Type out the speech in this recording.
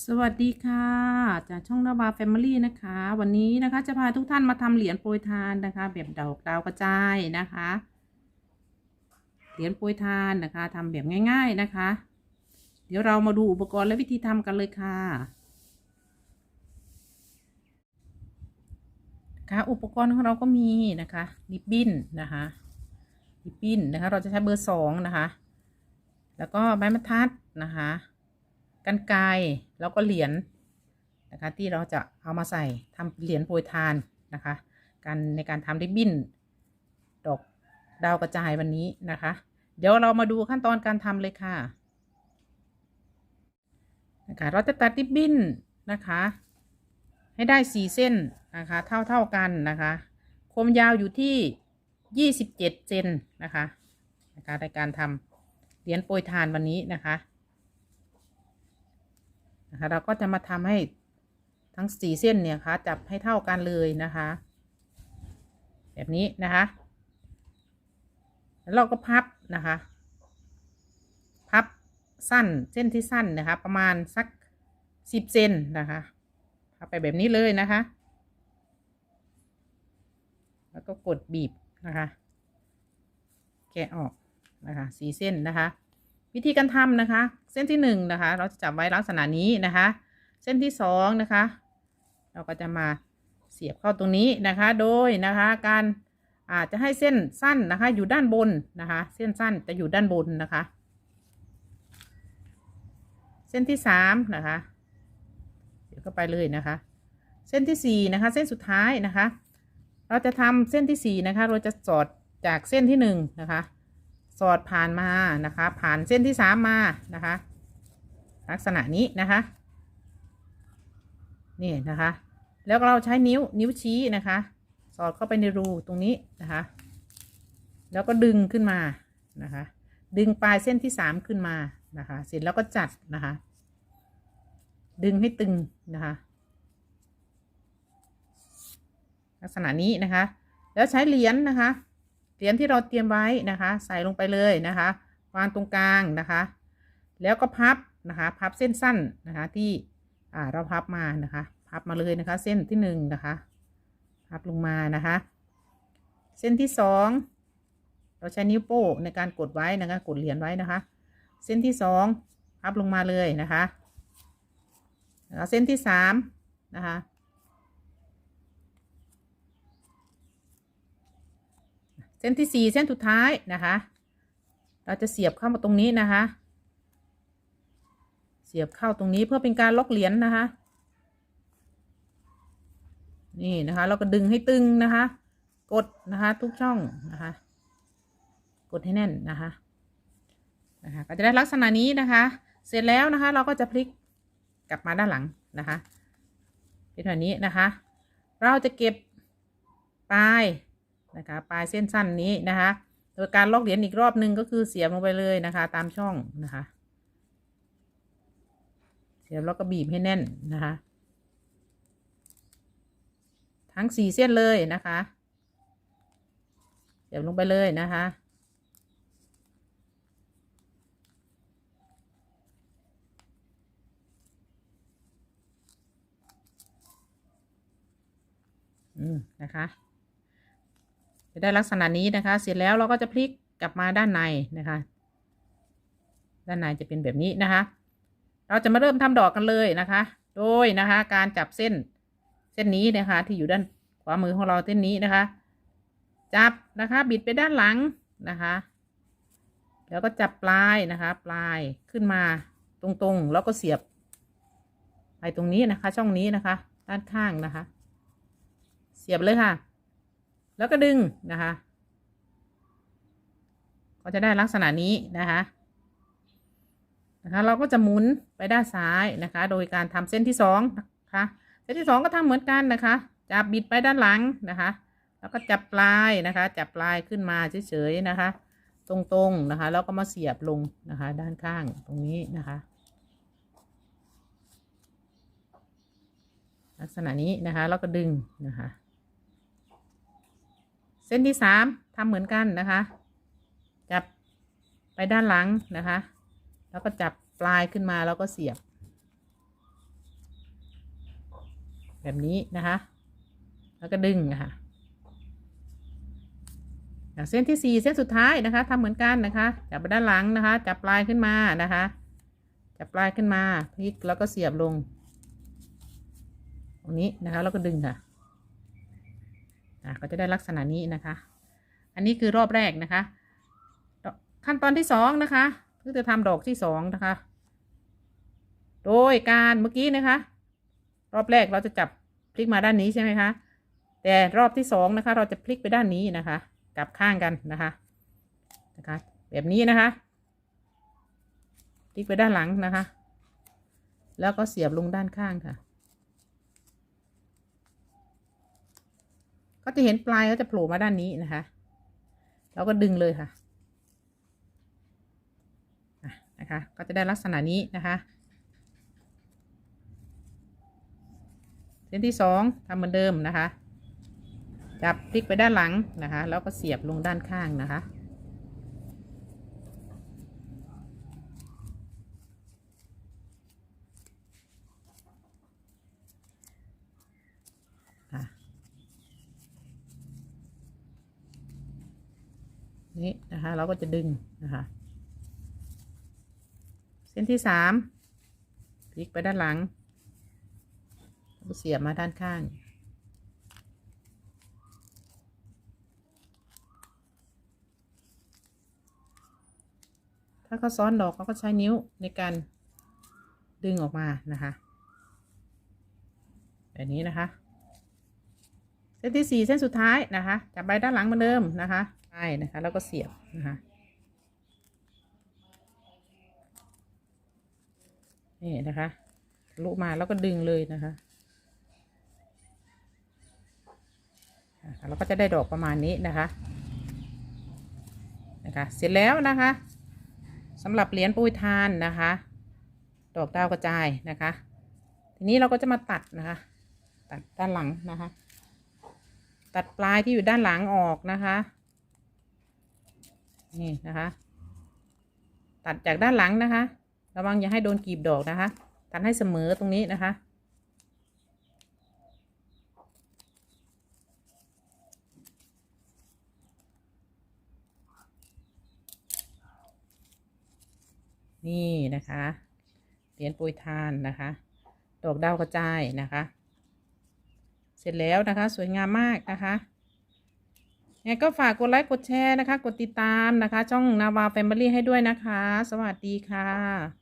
สวัสดีค่ะจากช่องนาวาแฟมิลี่นะคะ วันนี้นะคะจะพาทุกท่านมาทำเหรียญโปรยทานนะคะ แบบดอกดาวกระจายนะคะ เหรียญโปรยทานนะคะทำแบบง่าย ๆนะคะ เดี๋ยวเรามาดูอุปกรณ์และวิธีทำกันเลยค่ะนะคะอุปกรณ์ของเราก็มีนะคะริบบิ้นนะคะริบบิ้นนะคะ เราจะใช้เบอร์สองนะคะ แล้วก็ไม้บรรทัดนะคะ กันไกรแล้วก็เหรียญนะคะที่เราจะเอามาใส่ทำเหรียญโปรยทานนะคะการในการทำริบบิ้นดอกดาวกระจายวันนี้นะคะ เดี๋ยวเรามาดูขั้นตอนการทำเลยค่ะนะคะเราจะตัดริบบิ้นนะคะ ให้ได้สี่เส้นนะคะเท่าเท่ากันนะคะความยาวอยู่ที่ยี่สิบเจ็ดเซนนะคะนะคะในการทำเหรียญโปรยทานวันนี้นะคะ นะคะเราก็จะมาทำให้ทั้งสี่เส้นเนี่ยคะจับให้เท่ากันเลยนะคะ แบบนี้นะคะแล้วเราก็พับนะคะ พับสั้นเส้นที่สั้นนะคะ ประมาณสักสิบเซนนะคะพับไปแบบนี้เลยนะคะ แล้วก็กดบีบนะคะ แกะออกนะคะสีเส้นนะคะ วิธีการทำนะคะ เส้นที่หนึ่งนะคะ เราจะจับไว้ลักษณะนี้นะคะ เส้นที่สองนะคะ เราก็จะมาเสียบเข้าตรงนี้นะคะ โดยนะคะการอาจจะให้เส้นสั้นนะคะ อยู่ด้านบนนะคะ เส้นสั้นจะอยู่ด้านบนนะคะ เส้นที่สามนะคะเสียบเข้าไปเลยนะคะ เส้นที่สี่นะคะ เส้นสุดท้ายนะคะ เราจะทำเส้นที่สี่นะคะ เราจะสอดจากเส้นที่หนึ่งนะคะ สอดผ่านมานะคะ ผ่านเส้นที่สามมานะคะ ลักษณะนี้นะคะ นี่นะคะ แล้วเราใช้นิ้วนิ้วชี้นะคะ สอดเข้าไปในรูตรงนี้นะคะ แล้วก็ดึงขึ้นมานะคะ ดึงปลายเส้นที่สามขึ้นมานะคะ เสร็จแล้วก็จัดนะคะ ดึงให้ตึงนะคะ ลักษณะนี้นะคะ แล้วใช้เหรียญนะคะ เหรียญที่เราเตรียมไว้นะคะ ใส่ลงไปเลยนะคะวางตรงกลางนะคะ แล้วก็พับนะคะพับเส้นสั้นนะคะที่อ่าเราพับมานะคะ พับมาเลยนะคะ เส้นที่หนึ่งนะคะ พับลงมานะคะ เส้นที่สองเราใช้นิ้วโป้งในการกดไว้นะคะ กดเหรียญไว้นะคะ เส้นที่สองพับลงมาเลยนะคะแล้วเส้นที่สามนะคะ เส้นที่สี่เส้นสุดท้ายนะคะ เราจะเสียบเข้ามาตรงนี้นะคะ เสียบเข้าตรงนี้เพื่อเป็นการล็อกเหรียญนะคะ นี่นะคะ เราก็ดึงให้ตึงนะคะ กดนะคะ ทุกช่องนะคะ กดให้แน่นนะคะนะคะ ก็จะได้ลักษณะนี้นะคะ เสร็จแล้วนะคะ เราก็จะพลิกกลับมาด้านหลังนะคะเป็นแบบนี้นะคะ เราจะเก็บปลาย นะคะปลายเส้นสั้นนี้นะคะ โดยการลอกเหรียญอีกรอบนึงก็คือเสียบลงไปเลยนะคะ ตามช่องนะคะ เสียบแล้วก็บีบให้แน่นนะคะ ทั้งสี่เส้นเลยนะคะ เสียบลงไปเลยนะคะอืมนะคะ จะได้ลักษณะนี้นะคะ เสร็จแล้วเราก็จะพลิกกลับมาด้านในนะคะ ด้านในจะเป็นแบบนี้นะคะ เราจะมาเริ่มทำดอกกันเลยนะคะ โดยนะคะ การจับเส้นเส้นนี้นะคะ ที่อยู่ด้านขวามือของเราเส้นนี้นะคะ จับนะคะ บิดไปด้านหลังนะคะ แล้วก็จับปลายนะคะ ปลายขึ้นมาตรงๆ แล้วก็เสียบไปตรงนี้นะคะ ช่องนี้นะคะ ด้านข้างนะคะ เสียบเลยค่ะ แล้วก็ดึงนะคะ ก็จะได้ลักษณะนี้นะคะนะคะ เราก็จะหมุนไปด้านซ้ายนะคะ โดยการทำเส้นที่สองนะคะเส้นที่สองก็ทำเหมือนกันนะคะจับบิดไปด้านหลังนะคะ แล้วก็จับปลายนะคะ จับปลายขึ้นมาเฉยๆนะคะ ตรงๆนะคะ แล้วก็มาเสียบลงนะคะ ด้านข้างตรงนี้นะคะ ลักษณะนี้นะคะแล้วก็ดึงนะคะ ส้นที่สามทำเหมือนกันนะคะ จับไปด้านหลังนะคะ แล้วก็จับปลายขึ้นมาแล้วก็เสียบ แบบนี้นะคะ แล้วก็ดึงะคะ่ะเส้นที่สี่เส้นสุดท้ายนะคะทำเหมือนกันนะคะ จับไปด้านหลังนะคะ จับปลายขึ้นมานะคะ จับปลายขึ้นมาพลิกแล้วก็เสียบลง ตรงนี้นะคะแล้วก็ดึงค่ะ อะก็จะได้ลักษณะนี้นะคะ อันนี้คือรอบแรกนะคะ ขั้นตอนที่สองนะคะก็จะทำดอกที่สองนะคะ โดยการเมื่อกี้นะคะ รอบแรกเราจะจับพลิกมาด้านนี้ใช่ไหมคะ แต่รอบที่สองนะคะ เราจะพลิกไปด้านนี้นะคะ กลับข้างกันนะคะ นะคะ แบบนี้นะคะ พลิกไปด้านหลังนะคะ แล้วก็เสียบลงด้านข้างค่ะ ก็จะเห็นปลายก็จะโผล่มาด้านนี้นะคะแล้วก็ดึงเลยค่ะนะคะ ก็จะได้ลักษณะนี้นะคะ เส้นที่สองทำเหมือนเดิมนะคะ จับพลิกไปด้านหลังนะคะ แล้วก็เสียบลงด้านข้างนะคะ อะ นะคะ เราก็จะดึงนะคะ เส้นที่สามพลิกไปด้านหลังเสียบมาด้านข้าง ถ้าเขาซ้อนดอกเขาก็ใช้นิ้วในการดึงออกมานะคะ แบบนี้นะคะ ส้นที่สี่เส้นสุดท้ายนะคะจับใบด้านหลังเหมือนเดิมนะคะไปนะคะ แล้วก็เสียบนะคะนี่นะคะลุมาแล้วก็ดึงเลยนะคะเราก็จะได้ดอกประมาณนี้นะคะนะคะเสร็จแล้วนะคะสำหรับเหรียญปรยทานนะคะ ดอกดาวกระจายนะคะ ทีนี้เราก็จะมาตัดนะคะ ตัดด้านหลังนะคะ ตัดปลายที่อยู่ด้านหลังออกนะคะ นี่นะคะ ตัดจากด้านหลังนะคะ ระวังอย่าให้โดนกีบดอกนะคะ ตัดให้เสมอตรงนี้นะคะ นี่นะคะ เหรียญปรยทานนะคะ ดอกดาวกระจายนะคะ เสร็จแล้วนะคะ สวยงามมากนะคะยังไงก็ฝากกดไลค์กดแชร์นะคะ กดติดตามนะคะ ช่องนาวาแฟมิลี่ให้ด้วยนะคะ สวัสดีค่ะ